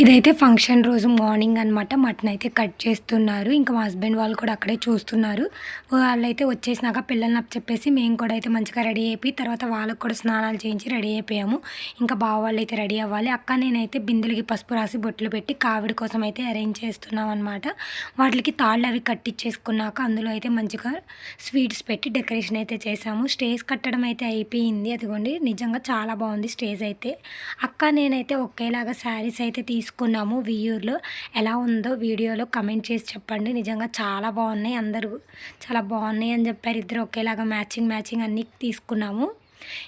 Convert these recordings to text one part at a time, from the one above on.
ఇదైతే ఫంక్షన్ రోజు మార్నింగ్ అనమాట మటన్ అయితే కట్ చేస్తున్నారు. ఇంకా మా హస్బెండ్ వాళ్ళు కూడా అక్కడే చూస్తున్నారు. వాళ్ళైతే వచ్చేసినాక పిల్లల్ని అప్ చెప్పేసి మేము కూడా అయితే మంచిగా రెడీ అయిపోయి తర్వాత వాళ్ళకి కూడా స్నానాలు చేయించి రెడీ అయిపోయాము. ఇంకా బావ వాళ్ళు అయితే రెడీ అవ్వాలి. అక్క నేనైతే బిందెలకి పసుపు రాసి బొట్లు పెట్టి కావిడి కోసం అయితే అరేంజ్ చేస్తున్నాం అనమాట వాటికి తాళ్ళు అవి కట్టించేసుకున్నాక అందులో అయితే మంచిగా స్వీట్స్ పెట్టి డెకరేషన్ అయితే చేసాము స్టేజ్ కట్టడం అయితే అయిపోయింది. అదిగోండి నిజంగా చాలా బాగుంది స్టేజ్ అయితే. అక్క నేనైతే ఒకేలాగా శారీస్ అయితే తీసుకున్నాము వియూర్లో. ఎలా ఉందో వీడియోలో కమెంట్ చేసి చెప్పండి. నిజంగా చాలా బాగున్నాయి. అందరూ చాలా బాగున్నాయి అని చెప్పారు. ఇద్దరు ఒకేలాగా మ్యాచింగ్ మ్యాచింగ్ అన్నీ తీసుకున్నాము.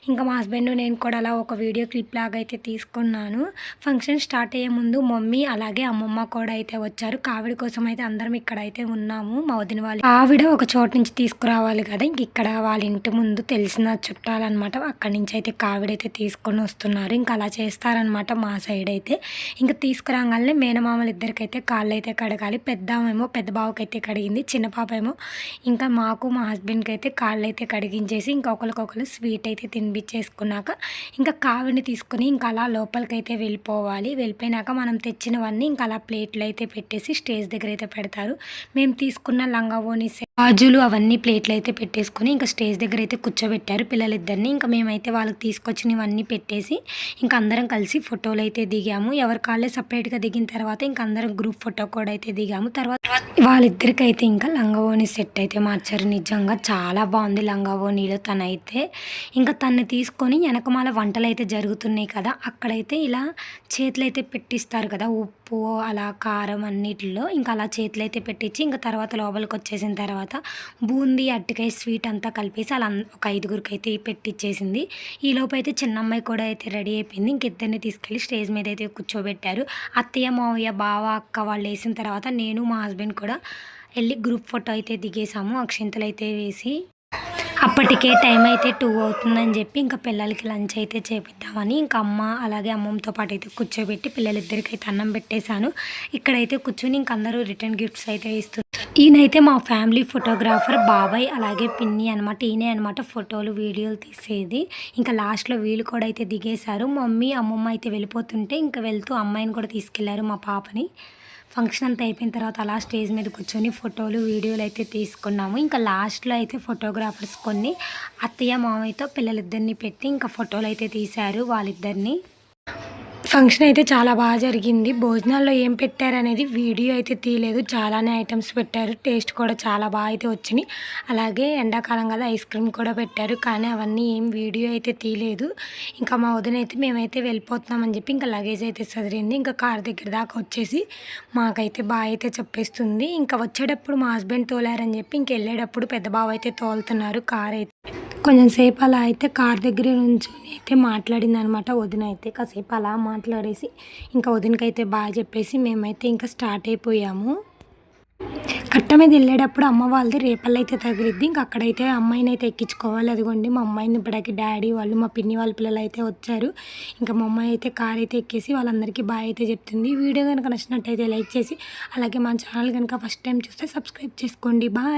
ఇంకా మా హస్బెండ్ నేను కూడా అలా ఒక వీడియో క్లిప్ లాగా అయితే తీసుకున్నాను. ఫంక్షన్ స్టార్ట్ అయ్యే ముందు మమ్మీ అలాగే అమ్మమ్మ కూడా అయితే వచ్చారు. కావిడి కోసం అయితే అందరం ఇక్కడ అయితే ఉన్నాము. మా వదిన వాళ్ళు ఆవిడ ఒక చోట నుంచి తీసుకురావాలి కదా ఇంక ఇక్కడ వాళ్ళ ఇంటి ముందు తెలిసిన చుట్టాలన్నమాట అక్కడి నుంచి అయితే కావిడైతే తీసుకొని వస్తున్నారు. ఇంకా అలా చేస్తారనమాట మా సైడ్ అయితే. ఇంకా తీసుకురాగానే మేనమామలు ఇద్దరికైతే కాళ్ళు అయితే కడగాలి. పెద్దామేమో పెద్ద బావకైతే కడిగింది చిన్న పాప ఏమో ఇంకా మాకు మా హస్బెండ్కి అయితే కాళ్ళు అయితే కడిగించేసి ఇంకా ఒకరికొకరు స్వీట్ అయితే తినిపించేసుకున్నాక ఇంకా కావిని తీసుకుని ఇంకా అలా లోపలికైతే వెళ్ళిపోవాలి. వెళ్ళిపోయినాక మనం తెచ్చినవన్నీ ఇంకా అలా ప్లేట్లు అయితే పెట్టేసి స్టేజ్ దగ్గర అయితే పెడతారు. మేము తీసుకున్న లంగా ఓని గాజులు అవన్నీ ప్లేట్లు అయితే పెట్టేసుకొని ఇంకా స్టేజ్ దగ్గర అయితే కూర్చోబెట్టారు పిల్లలిద్దరిని. ఇంకా మేమైతే వాళ్ళకి తీసుకొచ్చినవన్నీ పెట్టేసి ఇంకా అందరం కలిసి ఫోటోలు అయితే దిగాము. ఎవరి కాళ్ళే సపరేట్గా దిగిన తర్వాత ఇంకా అందరం గ్రూప్ ఫోటో కూడా అయితే దిగాము. తర్వాత వాళ్ళిద్దరికైతే ఇంకా లంగవోని సెట్ అయితే మార్చారు. నిజంగా చాలా బాగుంది లంగవోనిలో తనైతే. ఇంకా తన్ని తీసుకొని వెనకమాల వంటలు అయితే జరుగుతున్నాయి కదా అక్కడైతే ఇలా చేతులు అయితే పెట్టిస్తారు కదా ఉప్పు అలా కారం అన్నిటిలో. ఇంకా అలా చేతులు అయితే పెట్టించి ఇంకా తర్వాత లోపలికి వచ్చేసిన తర్వాత బూందీ అట్టికాయ స్వీట్ అంతా కలిపేసి అలా ఒక ఐదుగురికి అయితే పెట్టించేసింది ఈలోపు అయితే చిన్న అమ్మాయి కూడా అయితే రెడీ అయిపోయింది. ఇంక ఇద్దరిని తీసుకెళ్ళి స్టేజ్ మీద అయితే కూర్చోబెట్టారు. అత్తయ్య మావయ్య బావ అక్క వాళ్ళు వేసిన తర్వాత నేను మా హస్బెండ్ కూడా వెళ్ళి గ్రూప్ ఫోటో అయితే దిగేసాము. అక్షింతలు అయితే వేసి అప్పటికే టైం అయితే టూ అవుతుందని చెప్పి ఇంకా పిల్లలకి లంచ్ అయితే చేపిద్దామని ఇంకా అమ్మ అలాగే అమ్మమ్మతో పాటు అయితే కూర్చోబెట్టి పిల్లలిద్దరికి అయితే అన్నం పెట్టేశాను. ఇక్కడైతే కూర్చొని ఇంక అందరూ రిటర్న్ గిఫ్ట్స్ అయితే ఇస్తున్నారు. ఈయనైతే మా ఫ్యామిలీ ఫోటోగ్రాఫర్ బాబాయ్ అలాగే పిన్ని అనమాట ఈయనే అనమాట ఫోటోలు వీడియోలు తీసేది. ఇంకా లాస్ట్లో వీళ్ళు కూడా అయితే దిగేశారు. మమ్మీ అమ్మమ్మ అయితే వెళ్ళిపోతుంటే ఇంకా వెళ్తూ అమ్మాయిని కూడా తీసుకెళ్ళారు మా పాపని. ఫంక్షన్ అంతా అయిపోయిన తర్వాత అలా స్టేజ్ మీద కూర్చొని ఫోటోలు వీడియోలు అయితే తీసుకున్నాము. ఇంకా లాస్ట్లో అయితే ఫోటోగ్రాఫర్స్ కొన్ని అత్తయ్య మామయ్యతో పిల్లలిద్దరిని పెట్టి ఇంకా ఫోటోలు అయితే తీశారు వాళ్ళిద్దరిని. ఫంక్షన్ అయితే చాలా బాగా జరిగింది. భోజనాల్లో ఏం పెట్టారనేది వీడియో అయితే తీయలేదు. చాలానే ఐటమ్స్ పెట్టారు. టేస్ట్ కూడా చాలా బాగా అయితే వచ్చినాయి. అలాగే ఎండాకాలం కదా ఐస్ క్రీమ్ కూడా పెట్టారు. కానీ అవన్నీ ఏం వీడియో అయితే తీయలేదు. ఇంకా మా వదిన అయితే మేమైతే వెళ్ళిపోతున్నామని చెప్పి ఇంకా లగేజ్ అయితే సదిరింది. ఇంకా కార్ దగ్గర దాకా వచ్చేసి మాకైతే బాగా అయితే చెప్పేస్తుంది. ఇంకా వచ్చేటప్పుడు మా హస్బెండ్ తోలారని చెప్పి ఇంక వెళ్ళేటప్పుడు పెద్ద బావ అయితే తోలుతున్నారు కార్ అయితే. కొంచెం సేపు అలా అయితే కార్ దగ్గర నుంచి అయితే మాట్లాడింది అనమాట వదిన అయితే. కాసేపు అలా మాట్లాడేసి ఇంకా వదినకైతే బాగా చెప్పేసి మేమైతే ఇంకా స్టార్ట్ అయిపోయాము. కట్ట మీద వెళ్ళేటప్పుడు అమ్మ వాళ్ళది రేపల్ అయితే తగిలిద్ది. ఇంక అక్కడైతే అమ్మాయిని అయితే ఎక్కించుకోవాలి. అదిగోండి మా అమ్మాయిని ఇప్పటికి డాడీ వాళ్ళు మా పిన్ని వాళ్ళ పిల్లలు అయితే వచ్చారు. ఇంకా మా అమ్మాయి అయితే కార్ అయితే ఎక్కేసి వాళ్ళందరికీ బాగా అయితే చెప్తుంది. వీడియో కనుక నచ్చినట్టయితే లైక్ చేసి అలాగే మా ఛానల్ కనుక ఫస్ట్ టైం చూస్తే సబ్స్క్రైబ్ చేసుకోండి. బాయ్.